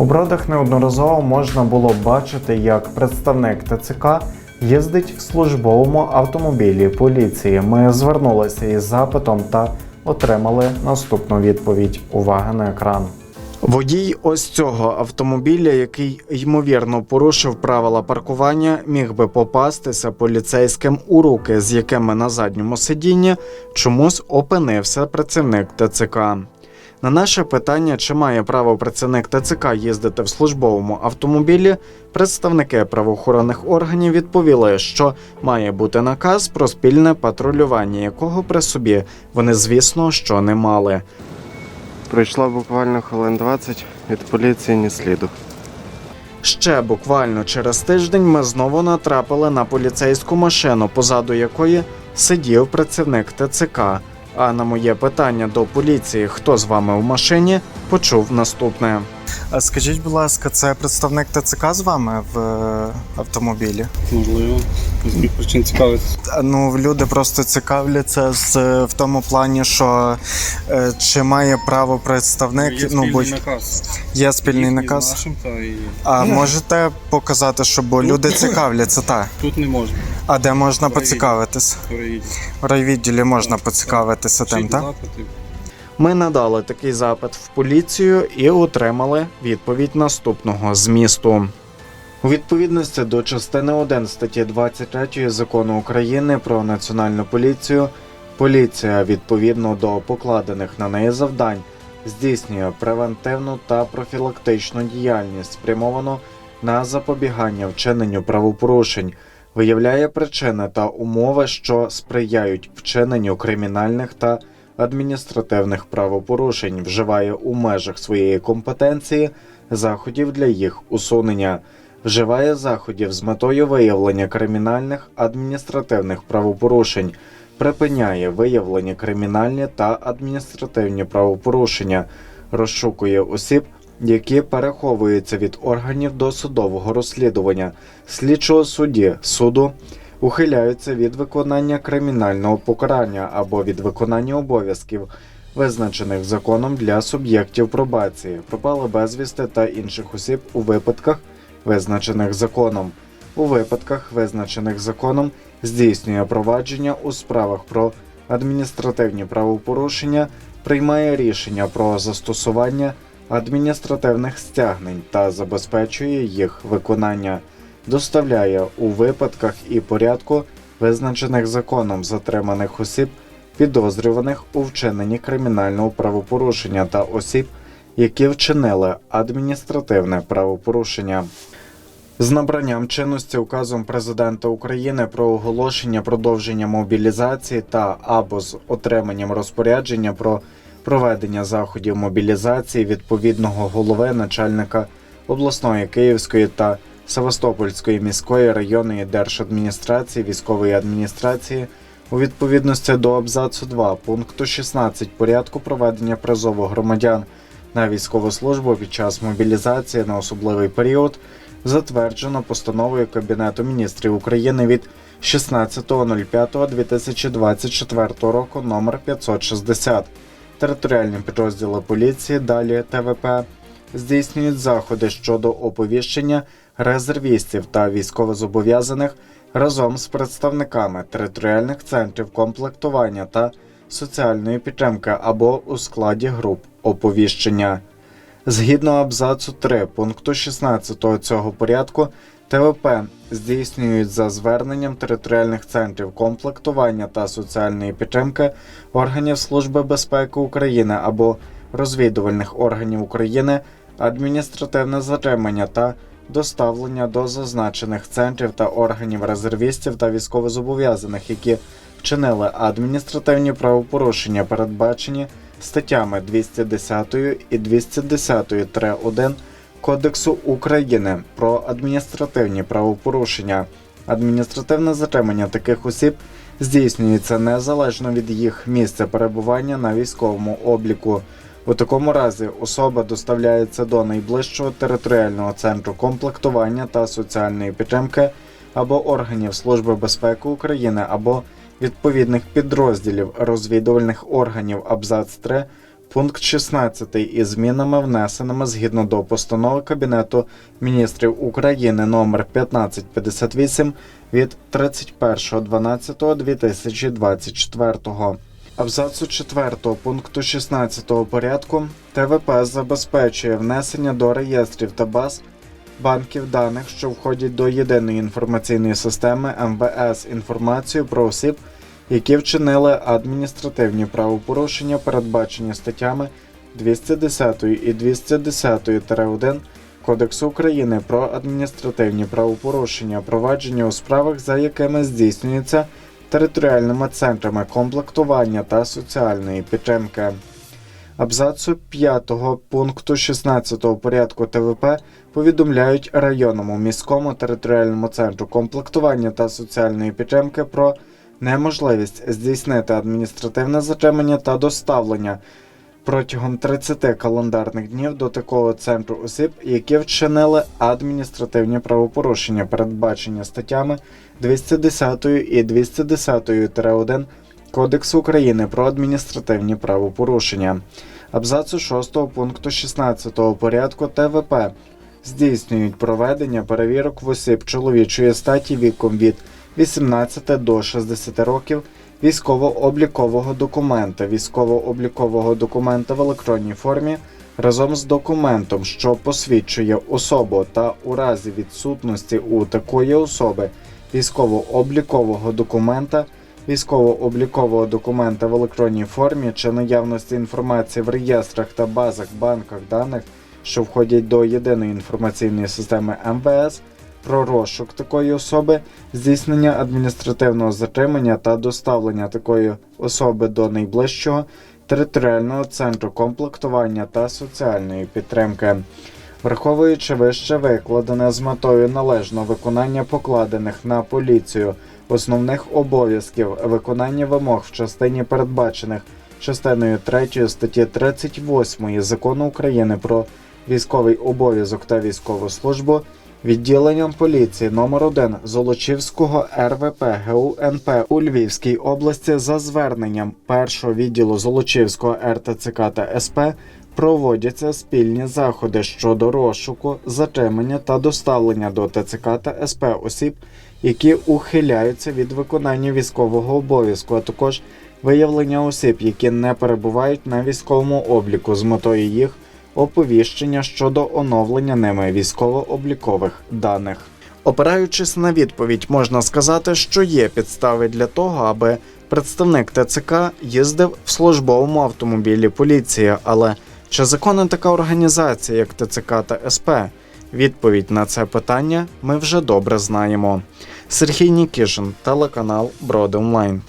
У бродах неодноразово можна було бачити, як представник ТЦК їздить в службовому автомобілі поліції. Ми звернулися із запитом та отримали наступну відповідь. Увага на екран. Водій ось цього автомобіля, який ймовірно порушив правила паркування, міг би попастися поліцейським у руки, з якими на задньому сидінні чомусь опинився працівник ТЦК. На наше питання, чи має право працівник ТЦК їздити в службовому автомобілі, представники правоохоронних органів відповіли, що має бути наказ про спільне патрулювання, якого при собі вони, звісно, що не мали. Пройшло буквально хвилин 20, від поліції ні сліду. Ще буквально через тиждень ми знову натрапили на поліцейську машину, позаду якої сидів працівник ТЦК. А на моє питання до поліції, хто з вами в машині, почув наступне. Скажіть, будь ласка, це представник ТЦК з вами в е, автомобілі? Можливо, з яких причин цікавитися. Ну, люди просто цікавляться з, в тому плані, що е, чи має право представник, Є ну, спільний наказ. є спільний Їхній з наказ. Нашим, та, і А можете показати, що бо люди цікавляться, так. тут не можна. А де можна Райвідділ. поцікавитись? Переїдь. В райвідділі можна поцікавитися тим, Пишіть так? запити. Ми надали такий запит в поліцію і отримали відповідь наступного змісту. У відповідності до частини 1 статті 23 закону України про національну поліцію, поліція відповідно до покладених на неї завдань здійснює превентивну та профілактичну діяльність, спрямовану на запобігання вчиненню правопорушень, виявляє причини та умови, що сприяють вчиненню кримінальних та адміністративних правопорушень, вживає у межах своєї компетенції заходів для їх усунення, вживає заходів з метою виявлення кримінальних адміністративних правопорушень, припиняє виявлені кримінальні та адміністративні правопорушення, розшукує осіб. Які переховуються від органів досудового розслідування, слідчого судді, суду, ухиляються від виконання кримінального покарання або від виконання обов'язків, визначених законом для суб'єктів пробації, пропали безвісти та інших осіб у випадках, визначених законом. У випадках, визначених законом, здійснює провадження у справах про адміністративні правопорушення, приймає рішення про застосування адміністративних стягнень та забезпечує їх виконання доставляє у випадках і порядку, визначених законом затриманих осіб, підозрюваних у вчиненні кримінального правопорушення та осіб, які вчинили адміністративне правопорушення. З набранням чинності указом президента України про оголошення продовження мобілізації та або з отриманням розпорядження про проведення заходів мобілізації відповідного голови начальника обласної Київської та Севастопольської міської районної держадміністрації військової адміністрації у відповідності до абзацу 2 пункту 16 порядку проведення призову громадян на військову службу під час мобілізації на особливий період затверджено постановою Кабінету міністрів України від 16.05.2024 року номер 560 територіальні підрозділи поліції, далі ТВП, здійснюють заходи щодо оповіщення резервістів та військовозобов'язаних разом з представниками територіальних центрів комплектування та соціальної підтримки або у складі груп оповіщення. Згідно абзацу 3 пункту 16 цього порядку, ТВП здійснюють за зверненням територіальних центрів комплектування та соціальної підтримки органів Служби безпеки України або розвідувальних органів України адміністративне затримання та доставлення до зазначених центрів та органів резервістів та військовозобов'язаних, які вчинили адміністративні правопорушення, передбачені статтями 210 і 210-1 Кодексу України про адміністративні правопорушення. Адміністративне затримання таких осіб здійснюється незалежно від їх місця перебування на військовому обліку. У такому разі особа доставляється до найближчого територіального центру комплектування та соціальної підтримки або органів Служби безпеки України або відповідних підрозділів розвідувальних органів абзац 3 Пункт 16 із змінами внесеними згідно до постанови Кабінету міністрів України номер 1558 від 31.12.2024. Абзацу 4 пункту 16 порядку ТВП забезпечує внесення до реєстрів та баз банків даних, що входять до єдиної інформаційної системи МВС інформацію про осіб, які вчинили адміністративні правопорушення, передбачені статтями 210 і 210-1 Кодексу України про адміністративні правопорушення, провадження у справах, за якими здійснюється територіальними центрами комплектування та соціальної підтримки. Абзацу 5 пункту 16 порядку ТВП повідомляють районному міському територіальному центру комплектування та соціальної підтримки про неможливість здійснити адміністративне затримання та доставлення протягом 30 календарних днів до такого центру осіб, які вчинили адміністративні правопорушення, передбачені статтями 210 і 210-1 Кодексу України про адміністративні правопорушення. Абзацу 6 пункту 16 порядку ТВП здійснюють проведення перевірок в осіб чоловічої статі віком від 18 до 60 років військово-облікового документа, військово-облікового документа в електронній формі разом з документом, що посвідчує особу, та у разі відсутності у такої особи військово-облікового документа, військово-облікового документа в електронній формі чи наявності інформації в реєстрах та базах банках даних, що входять до єдиної інформаційної системи МВС, про розшук такої особи, здійснення адміністративного затримання та доставлення такої особи до найближчого територіального центру комплектування та соціальної підтримки. Враховуючи вище викладене з метою належного виконання покладених на поліцію основних обов'язків виконання вимог в частині передбачених частиною 3 статті 38 Закону України про військовий обов'язок та військову службу відділенням поліції номер 1 Золочівського РВП ГУНП у Львівській області за зверненням першого відділу Золочівського РТЦК та СП проводяться спільні заходи щодо розшуку, затримання та доставлення до ТЦК та СП осіб, які ухиляються від виконання військового обов'язку, а також виявлення осіб, які не перебувають на військовому обліку з метою їх оповіщення щодо оновлення ними військово-облікових даних. Опираючись на відповідь, можна сказати, що є підстави для того, аби представник ТЦК їздив в службовому автомобілі поліції, але чи законна така організація, як ТЦК та СП? Відповідь на це питання ми вже добре знаємо. Сергій Нікішин, телеканал Броди Онлайн.